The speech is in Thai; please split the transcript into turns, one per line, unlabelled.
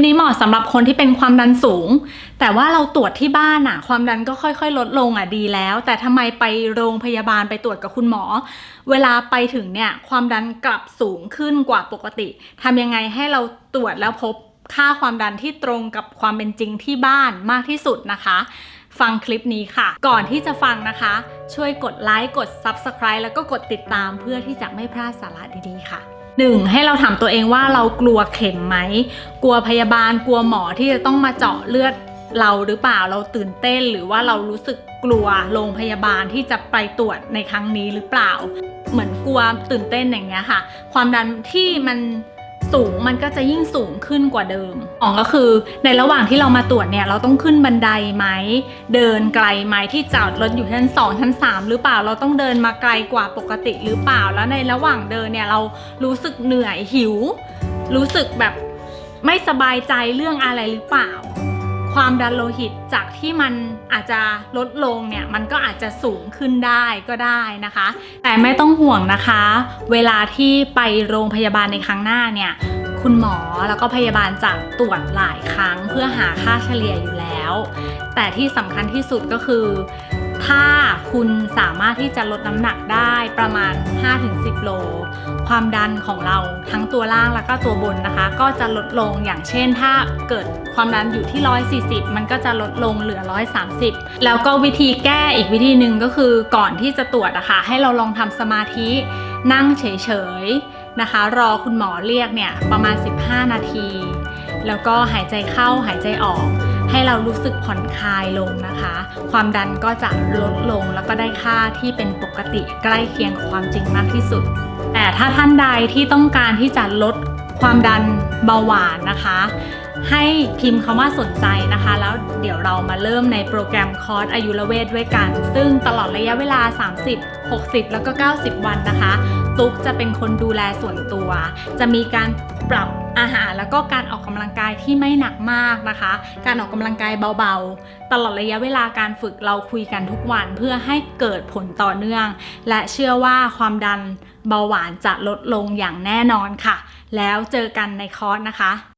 นี้เหมาะสำหรับคนที่เป็นความดันสูง แต่ว่าเราตรวจที่บ้านอะความดันก็ค่อยๆ ลดลงอะดีแล้ว แต่ทำไมไปโรงพยาบาลไปตรวจกับคุณหมอ เวลาไปถึงเนี่ยความดันกลับสูงขึ้นกว่าปกติทำยังไงให้เราตรวจแล้วพบค่าความดันที่ตรงกับความเป็นจริงที่บ้านมากที่สุดนะคะ ฟังคลิปนี้ค่ะ ก่อนที่จะฟังนะคะ ช่วยกดไลค์กด Subscribe แล้วก็กดติดตามเพื่อที่จะไม่พลาดสาระดีๆค่ะ หนึ่งให้เราถามตัวเองว่าเรากลัวเข็มไหม กลัวพยาบาล กลัวหมอที่จะต้องมาเจาะเลือดเราหรือเปล่า เราตื่นเต้นหรือว่าเรารู้สึกกลัวโรงพยาบาลที่จะไปตรวจในครั้งนี้หรือเปล่า เหมือนกลัวตื่นเต้นอย่างเงี้ยค่ะ ความดันที่มัน สูงมันก็จะยิ่งสูงขึ้นกว่าเดิมสองก็คือ ในระหว่างที่เรามาตรวจเนี่ยเราต้องขึ้นบันไดไหมเดินไกลไหมที่จอดรถอยู่ชั้นสองชั้นสามหรือเปล่าเราต้องเดินมาไกลกว่าปกติหรือเปล่า แล้วในระหว่างเดินเนี่ยเรารู้สึกเหนื่อยหิว รู้สึกแบบไม่สบายใจเรื่องอะไรหรือเปล่า ความดันโลหิตจากที่มันอาจจะลดลงเนี่ยมันก็อาจจะสูงขึ้นได้ก็ได้นะคะ แต่ไม่ต้องห่วงนะคะ เวลาที่ไปโรงพยาบาลในครั้งหน้าเนี่ยคุณหมอแล้วก็พยาบาลจะตรวจหลายครั้งเพื่อหาค่าเฉลี่ยอยู่แล้ว แต่ที่สำคัญที่สุดก็คือ ถ้าคุณสามารถที่จะลดน้ำหนักได้ประมาณ 5-10 โล ความดันของเราทั้งตัวล่างแล้วก็ตัวบนนะคะ ก็จะลดลงอย่างเช่น ถ้าเกิดความดันอยู่ที่ 140 มันก็จะลดลงเหลือ 130 แล้วก็วิธีแก้อีกวิธีหนึ่งก็คือก่อนที่จะตรวจนะคะให้เราลองทำสมาธินั่งเฉยๆนะคะ รอคุณหมอเรียกเนี่ยประมาณ 15 นาที แล้วก็หายใจเข้าหายใจออก ให้เรารู้สึกผ่อนคลายลงนะคะ ความดันก็จะลดลงแล้วก็ได้ค่าที่เป็นปกติใกล้เคียงกับความจริงมากที่สุด แต่ถ้าท่านใดที่ต้องการที่จะลดความดันเบาหวานนะคะ ให้พิมพ์คำว่าสนใจนะคะ แล้วเดี๋ยวเรามาเริ่มในโปรแกรมคอร์สอายุรเวทด้วยกัน ซึ่งตลอดระยะเวลา 30 60 แล้วก็ 90 วันนะคะ ตุ๊กจะเป็นคนดูแลส่วนตัว จะมีการปรับอาหารแล้วก็การออกกำลังกายที่ไม่หนักมากนะคะ การออกกำลังกายเบาๆ ตลอดระยะเวลาการฝึกเราคุยกันทุกวันเพื่อให้เกิดผลต่อเนื่อง และเชื่อว่าความดันเบาหวานจะลดลงอย่างแน่นอนค่ะ แล้วเจอกันในคอร์สนะคะ